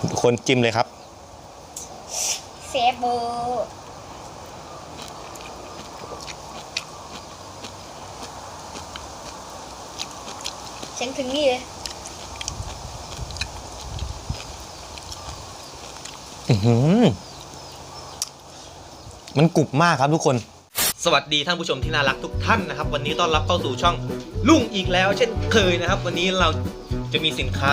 ทุกคนจิ้มเลยครับเซฟเบอร์เสียงถึงนี่เลยอื้อหือมันกรุบมากครับทุกคน สวัสดีท่านผู้ชมที่น่ารักทุกท่านนะครับ วันนี้ต้อนรับเข้าสู่ช่องลุงอีกแล้ว เช่นเคยนะครับ วันนี้เราจะมีสินค้า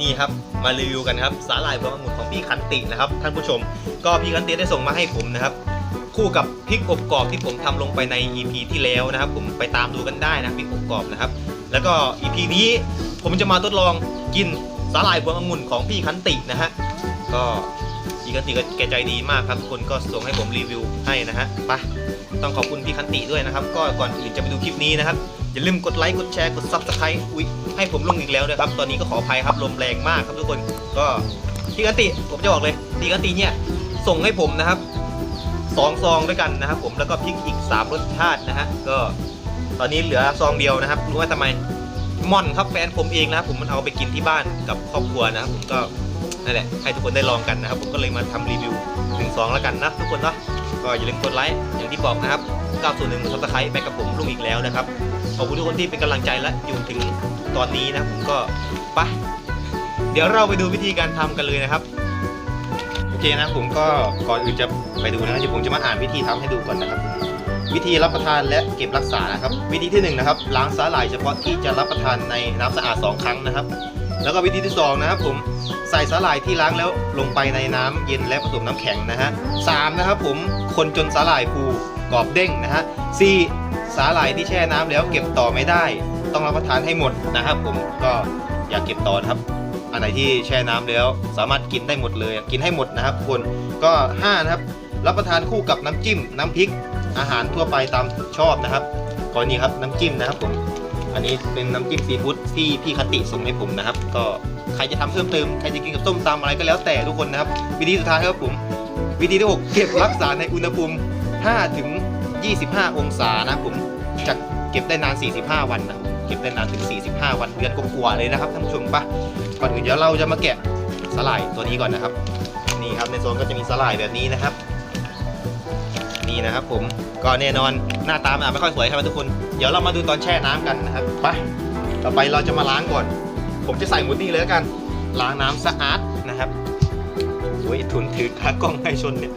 นี่ครับมารีวิวกันครับสาหร่ายบรององุ่นของพี่คันตินะครับท่านผู้ชม ก็พี่คันติได้ส่งมาให้ผมนะครับ คู่กับพริกอบกรอบที่ผมทำลงไปใน EP ที่แล้วนะครับ ผมไปตามดูกันได้นะพริกอบกรอบนะครับ แล้วก็ EP นี้ผมจะมาทดลองกินสาหร่ายบวงองุ่นของพี่คันตินะฮะก็พี่คันติก็แกใจดีมากครับทุกคนก็ส่งให้ผมรีวิวให้นะฮะไปต้องขอบคุณพี่คันติด้วยนะครับ ก็ก่อนอื่นจะไปดูคลิปนี้นะครับ อย่าลืมกดไลค์กดแชร์กดซับสไครต์อุ้ยให้ผมลงอีกแล้วด้วยครับ ตอนนี้ก็ขออภัยครับลมแรงมากครับทุกคนก็พี่คันติผมจะบอกเลยพี่คันติเนี่ยส่งให้ผมนะครับสองซองด้วยกันนะครับ ผมแล้วก็พริกอีกสามรสชาตินะฮะก็ตอนนี้เหลือซองเดียวนะครับรู้ว่าทำไมม่อนครับแฟนผมเองนะครับผมมันเอาไปกินที่บ้านกับครอบครัวนะครับผมก็นั่นแหละให้ทุกคนได้ลองกันนะครับ ผมก็เลยมาทำรีวิวหนึ่งสองแล้วกันนะทุกคนเนาะก็อย่าลืมกดไลค์อย่างที่บอกนะครับ9ส่วนหนึ่งซับสไครต์ไปกับผมลุงอีกแล้วนะครับ ขอบคุณทุกคนที่เป็นกำลังใจและอยู่ถึงตอนนี้นะผมก็ไปเดี๋ยวเราไปดูวิธีการทำกันเลยนะครับ โอเคนะผมก็ก่อนอื่นจะไปดูนะเดี๋ยวผมจะมาอ่านวิธีทำให้ดูก่อนนะครับ วิธีรับประทานและเก็บรักษานะครับ วิธีที่หนึ่งนะครับล้างสาหร่ายเฉพาะที่จะรับประทานในน้ำสะอาด 2 ครั้งนะครับ แล้วก็วิธีที่สองนะครับผมใส่สาหร่ายที่ล้างแล้วลงไปในน้ำเย็นและผสมน้ำแข็งนะฮะสามนะครับผมคนจนสาหร่ายฟูกรอบเด้งนะฮะสี่ สาหร่ายที่แช่น้ำแล้วเก็บต่อไม่ได้ ต้องรับประทานให้หมดนะครับ ผมก็อย่าเก็บต่อครับอันไหนที่แช่น้ำแล้ว สามารถกินได้หมดเลยกินให้หมดนะครับคนก็ห้านะครับรับประทานคู่กับน้ำจิ้ม น้ำพริก อาหารทั่วไปตามชอบนะครับกรณีครับน้ำจิ้มนะครับผมอันนี้เป็นน้ำจิ้มซีฟู้ดที่พี่คติส่งให้ผมนะครับ ก็ใครจะทำเพิ่มเติมใครจะกินกับส้มตำอะไรก็แล้วแต่ทุกคนนะครับ วิธีสุดท้ายครับผม วิธีที่หกเก็บรักษาในอุณหภูมิ5ถึง 25 องศานะผมจะเก็บได้นาน 45 วันนะเก็บได้นานถึง 45 วันเดือนกว่าเลยนะครับท่านผู้ชมปะก่อนอื่นเดี๋ยวเราจะมาแกะสลายตัวนี้ก่อนนะครับ นี่ครับในโซนก็จะมีสลายแบบนี้นะครับ นี่นะครับผมก็แน่นอนหน้าตามันอาจไม่ค่อยสวยครับทุกคนเดี๋ยวเรามาดูตอนแช่น้ำกันนะครับไปต่อไปเราจะมาล้างก่อน ผมจะใส่หมุดนี่เลยแล้วกัน ล้างน้ำสะอาดนะครับโอ้ยทุนถือขากล้องให้ชนเนี่ย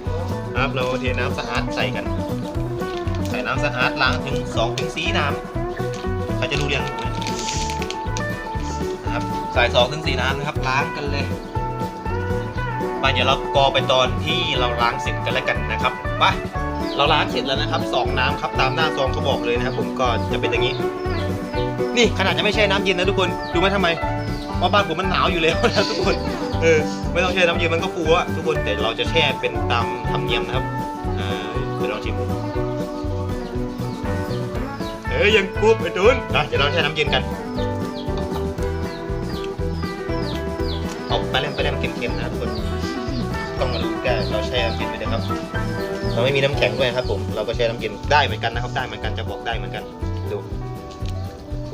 นะครับเราเทน้ำสะอาดใส่กัน ใส่น้ำสะอาดล้างถึง2ถึง4น้ำใครจะดูเรียงนะครับใส่2ถึง4น้ำนะครับล้างกันเลยไปเดี๋ยวเรากอไปตอนที่เราล้างเสร็จกันแล้วกันนะครับไปเราล้างเสร็จแล้วนะครับสองน้ำครับตามหน้าซองเขาบอกเลยนะครับผมก็จะเป็นอย่างนี้ นี่ขนาดจะไม่ใช่น้ำเย็นนะทุกคนดูไหมทำไมว่าบ้านผมมันหนาวอยู่แล้วนะทุกคนเออไม่ต้องแช่น้ำเย็นมันก็ฟูอะทุกคนแต่เราจะแช่เป็นตามธรรมเนียมนะครับอ่าเดี๋ยวลองชิม เอ้ยยังกรุบไอ้ตุนนะเดี๋ยวเราแช่น้ำเย็นกัน เอาไปเล่มไปเล่มเค็มๆนะทุกคน ต้องมาดูแกเราแช่น้ำเย็นไปเลยครับ เราไม่มีน้ำแข็งด้วยนะครับผม เราก็แช่น้ำเย็นได้เหมือนกันนะครับ ได้เหมือนกันจะบอกได้เหมือนกัน ดู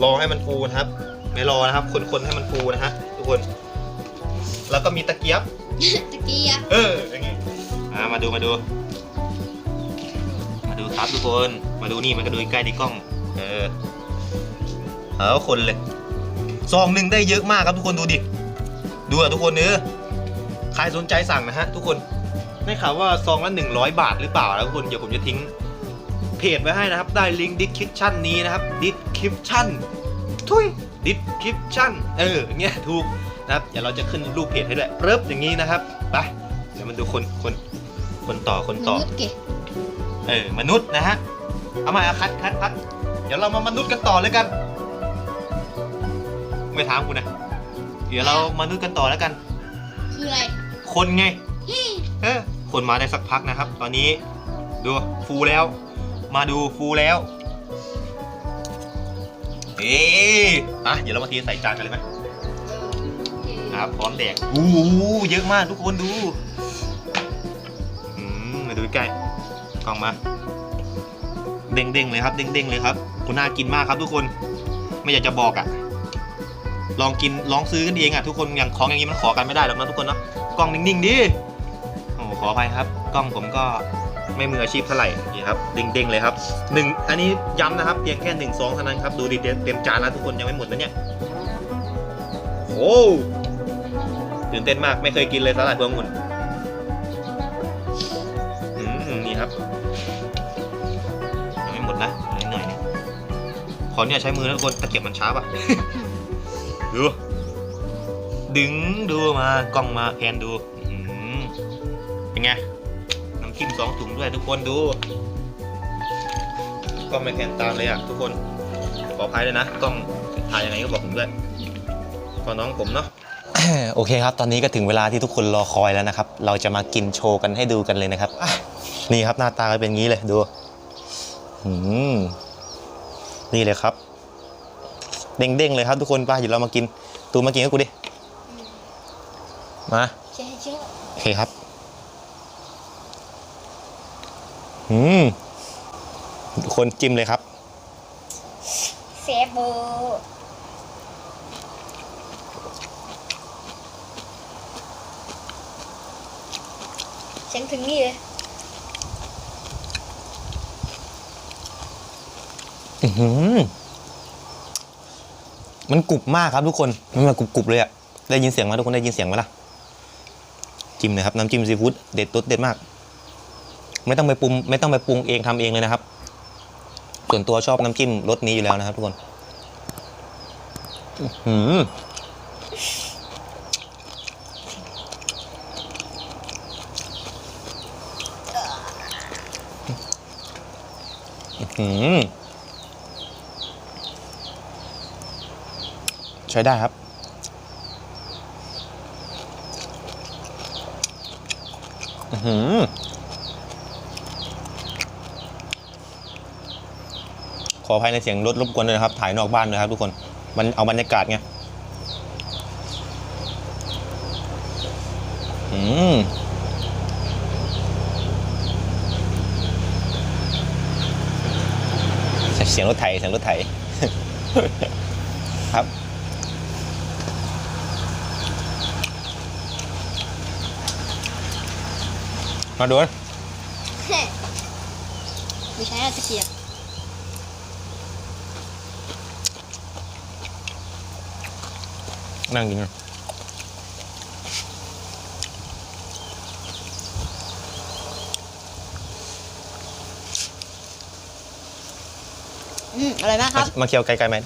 รอให้มันฟูนะครับ ไม่รอนะครับ คนๆให้มันฟูนะฮะทุกคน แล้วก็มีตะเกียบ ตะกี้อะเอออย่างงี้อ่ามาดูมาดู มาดูครับทุกคน มาดูนี่มันก็ดูใกล้ที่กล้อง เออเอาคนเลยซองหนึ่งได้เยอะมากครับทุกคนดูดิดูอะทุกคนเนื้อใครสนใจสั่งนะฮะทุกคนได้ข่าวว่าซองละ100 บาทหรือเปล่าแล้วทุกคนเดี๋ยวผมจะทิ้งเพจไว้ให้นะครับได้ลิงก์ดิสคริปชั่นนี้นะครับดิสคริปชั่นทุยดิสคริปชั่นเอออย่างเงี้ยถูกนะครับเดี๋ยวเราจะขึ้นรูปเพจให้ด้วยเริ่มอย่างนี้นะครับไปเดี๋ยวมันดูคนคนคนต่อคนต่อ มนุษย์เก๋ เออ มนุษย์นะฮะ เอามาเอาคัดคัดคัด เดี๋ยวเรามามนุษย์กันต่อเลยกัน ไม่ถามกูนะ เดี๋ยวเรามนุษย์กันต่อแล้วกัน คืออะไรคนไงฮิเออคนมาได้สักพักนะครับ ตอนนี้ดูฟูแล้ว มาดูฟูแล้วเอ๊ะอะเดี๋ยวเรามาเทใส่จานกันเลยไหมเออโอเคครับพร้อมแดกอู้หูเยอะมากทุกคนดูอืมมาดูใกล้กล้องมา เด้งๆเลยครับ เด้งๆเลยครับ คุณน่ากินมากครับทุกคนไม่อยากจะบอกอะ่ะ ลองกินลองซื้อกันเองอะ่ะทุกคนอย่างของอย่างนี้มันขอกันไม่ได้หรอกนะทุกคนเนาะกล้องนิ่งๆดิโอ้ขออภัยครับ กล้องผมก็ไม่มืออาชีพเท่าไหร่นี่ครับเด้งๆเลยครับหนึ่งอันนี้ย้ำนะครับเพียงแค่หนึ่งซองเท่านั้นครับดูดิเต็มเต็มจานแล้วทุกคนยังไม่หมดนะเนี่ยโอ้ตื่นเต้นมากไม่เคยกินเลยสาหร่ายพวงองุ่น อเนี่ยใช้มือนะทุกคนตะเกียบมันช้าป่ะดูดึงดูมากล้องมาแพนดูอื้อหือเป็นไงน้ำจิ้มสองถุงด้วยทุกคนดูกล้องไม่แพนตามเลยอะทุกคนขออภัยเลยนะกล้องถ่ายยังไงก็บอกผมด้วยขอน้องผมเนาะโอเคครับ ตอนนี้ก็ถึงเวลาที่ทุกคนรอคอยแล้วนะครับ เราจะมากินโชว์กันให้ดูกันเลยนะครับอะนี่ครับหน้าตาก็เป็นงี้เลยดู อืม นี่เลยครับ เด้งๆเลยครับทุกคนไปเดี๋ยวเรามากิน ตูมากินกับกูดิ มาใช่ใช่โอเคครับ อืม ทุกคนจิ้มเลยครับเซฟเบอร์เสียงถึงนี่เลย อื้อหือมันกรุบมากครับทุกคน มันมากรุบๆเลยอะได้ยินเสียงไหมทุกคนได้ยินเสียงไหมล่ะ จิ้มเลยครับน้ำจิ้มซีฟู้ดเด็ดตุ๊ดเด็ดมาก ไม่ต้องไปปรุงไม่ต้องไปปรุงเองทำเองเลยนะครับ ส่วนตัวชอบน้ำจิ้มรสนี้อยู่แล้วนะครับ ทุกคนอื้อหืออื้อหือใช้ได้ครับ อื้อหือขออภัยในเสียงรถรบกวนด้วยนะครับ ถ่ายนอกบ้านด้วยครับทุกคน มันเอาบรรยากาศไง อืมเสียงรถไถเสียงรถไถครับ มาดูนะไม่ใช่เราตะเกียบนั่งกินนะอืมอร่อยมากครับ มาเคี้ยวไกลๆไหม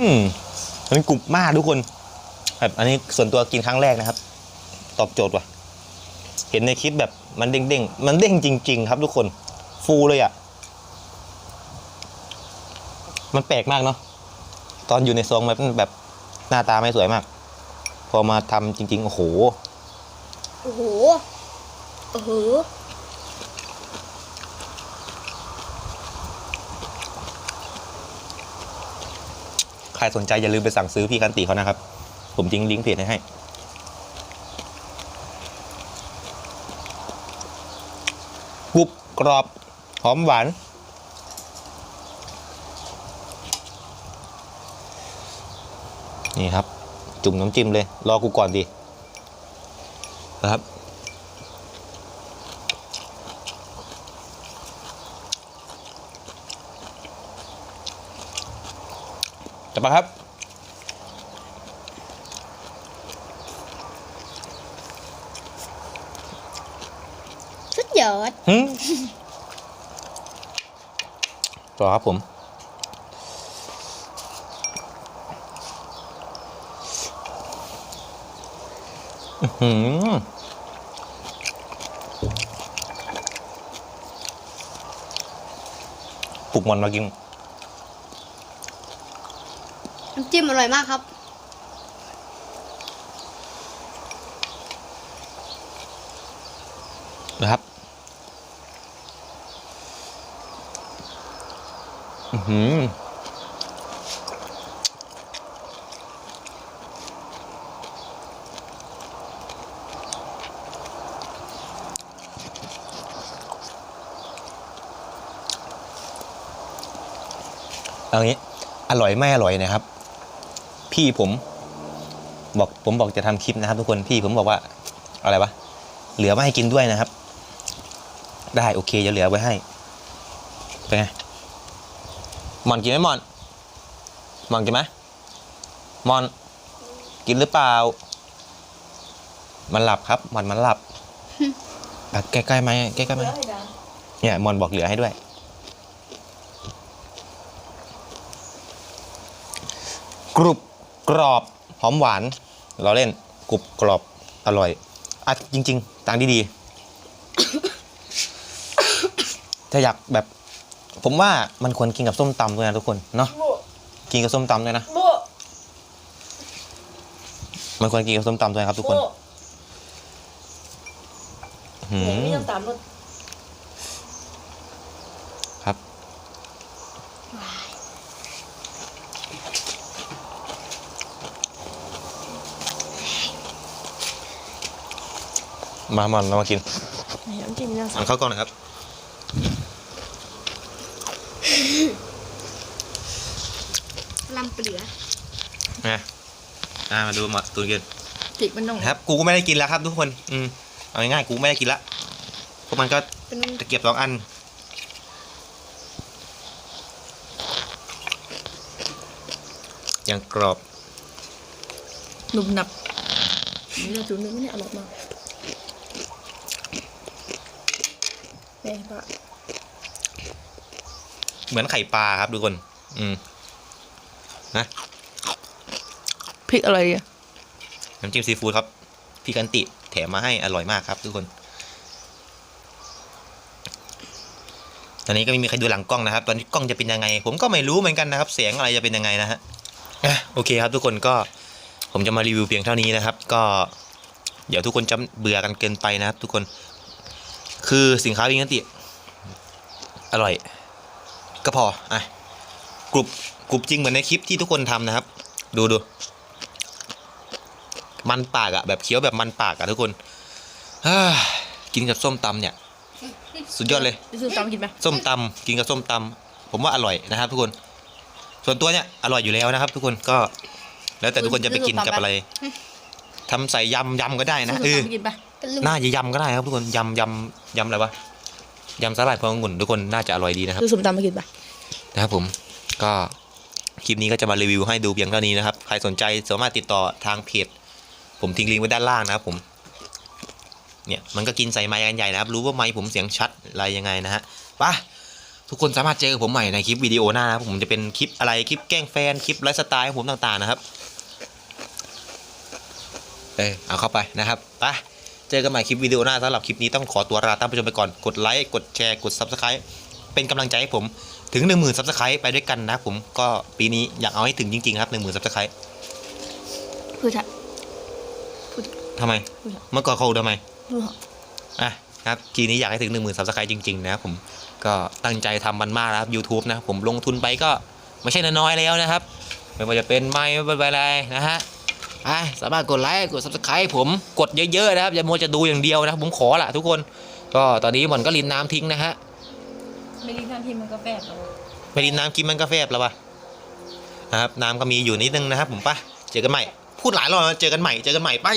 อืมมันกรุบมากทุกคน แบบอันนี้ส่วนตัวกินครั้งแรกนะครับ ตอบโจทย์ว่ะ เห็นในคลิปแบบมันเด้งๆ มันเด้งจริง ๆ ครับทุกคน ฟูเลยอะ่ะ มันแปลกมากเนาะ ตอนอยู่ในซองแบบแบบหน้าตาไม่สวยมาก พอมาทำจริง ๆ โอ้โห โอ้โห โอ้โห ใครสนใจอย่าลืมไปสั่งซื้อพี่คันติเขานะครับ ผมทิ้งลิงก์เพจให้ให้ กรุบกรอบ หอมหวาน นี่ครับ จุ่มน้ำจิ้มเลย รอกูก่อนดินะครับจับมาครับ สุดย อดหืมต่อครับผม อื้อหือปลุกมันมากิน น้ำจิ้มอร่อยมากครับ หือเอางี้ อร่อยไม่อร่อยนะครับ พี่ผม บอกผมบอกจะทำคลิปนะครับทุกคนพี่ผมบอกว่าอะไรวะเหลือมาให้กินด้วยนะครับ ได้โอเคจะเหลือไว้ให้เป็นไง หมอนกินไหมหมอนหมอนกินไหมหมอนกินหรือเปล่า มันหลับครับหมอนมันหลับอะใกล้ๆไหมใกล้ๆไหมเนี่ยหมอนบอกเหลือให้ด้วย กรุบกรอบหอมหวาน เราเล่นกรุบกรอบอร่อยอะจริง ๆต่างดีๆถ้าอยากแบบ ผมว่ามันควรกินกับส้มตำด้วยนะทุกคนเนาะกินกับส้มตำด้วยนะมันควรกินกับส้มตำด้วยครับทุกคนหืมไม่ต้องตามรถครับมามันเรามากินน้ำจิ้มน้ำอันเข้ากล้องหน่อยครับ ลำเปลือ นะอ่ามาดูมาตูนกินติดมันต้องครับกูก็ไม่ได้กินแล้วครับทุกคน อืมเอาง่ายๆกูไม่ได้กินละพวกมันก็เป็นตะเกียบสองอันยังกรอบหนุบหนับนี่เราจูนนึงไม่ได้อร่อยมากแม่ปะเหมือนไข่ปลาครับทุกคน อืมนะ พริกอะไรอะน้ำจิ้มซีฟู้ดครับพี่กันติแถมมาให้อร่อยมากครับทุกคน ตอนนี้ก็ไม่มีใครดูหลังกล้องนะครับ ตอนนี้กล้องจะเป็นยังไง ผมก็ไม่รู้เหมือนกันนะครับ เสียงอะไรจะเป็นยังไงนะฮะอะโอเคครับทุกคนก็ผมจะมารีวิวเพียงเท่านี้นะครับ ก็ เดี๋ยวทุกคนจะเบื่อกันเกินไปนะครับทุกคน คือสินค้าพี่กันติอร่อย ก็พออะกรุบกรุบจริงเหมือนในคลิปที่ทุกคนทำนะครับ ดูดู มันปากอะแบบเคี้ยวแบบมันปากอะทุกคนฮ่ากินกับส้มตำเนี่ย สุดยอดเลยไปซื้อตามกินไหมส้มตำกินกับส้มตำผมว่าอร่อยนะครับ ทุกคน ส่วนตัวเนี่ยอร่อยอยู่แล้วนะครับ ทุกคนก็ แล้วแต่ทุกคนจะไปกินกับอะไรทำใส่ยำยำก็ได้นะซื้เอออตามกินปะน่าจะยำก็ได้ครับทุกคนยำยำยำอะไรวะยำสาหร่ายพวงองุ่นทุกคนน่าจะอร่อยดีนะครับซื้อสมตามมากินปะนะครับผมก็คลิปนี้ก็จะมารีวิวให้ดูเพียงเท่านี้นะครับ ใครสนใจสามารถติดต่อทางเพจ ผมทิ้งลิงก์ไว้ด้านล่างนะครับผมเนี่ยมันก็กินใส่ไม้กันใหญ่นะครับ รู้ว่าไม้ผมเสียงชัดอะไรยังไงนะฮะไปทุกคนสามารถเจอผมใหม่ในคลิปวิดีโอหน้านะครับผมจะเป็นคลิปอะไรคลิปแกล้งแฟนคลิปไลฟ์สไตล์ของผมต่างๆนะครับเออเอาเข้าไปนะครับไปเจอกันใหม่คลิปวิดีโอหน้าสำหรับคลิปนี้ต้องขอตัวลาท่านผู้ชมไปก่อนกดไลค์กดแชร์กด subscribe เป็นกำลังใจให้ผมถึง 1 0,000ซับสไครต์ไปด้วยกันนะผมก็ปีนี้อยากเอาให้ถึงจริงๆครับ 1 0,000ซับสไครต์คือถ้า ทำไมอุ๊ยเมื่อก่อนเขาทำไมดูเหรออะครับทีนี้อยากให้ถึง1 0,000ซับสไครต์จริง ๆ นะครับผมก็ตั้งใจทำมันมากนะครับ YouTube นะผมลงทุนไปก็ไม่ใช่น้อยๆแล้วนะครับ ไม่ว่าจะเป็นไม้ไม่ว่าอะไรนะฮะไปสามารถกดไลค์กด subscribe ผมกดเยอะๆนะครับอย่ามัวจะดูอย่างเดียวนะครับผมขอละทุกคน ก็ตอนนี้หม่อนก็ลินน้ำทิ้งนะฮะไม่ได้ทำพิมพ์มันก็แปบเอาไม่ลินน้ำกินมันกาแฟบแล้วปะนะครับน้ำก็มีอยู่นิดนึงนะครับผมไปเจอกันใหม่ พูดหลายรอบแล้วเจอกันใหม่เจอกันใหม่ไป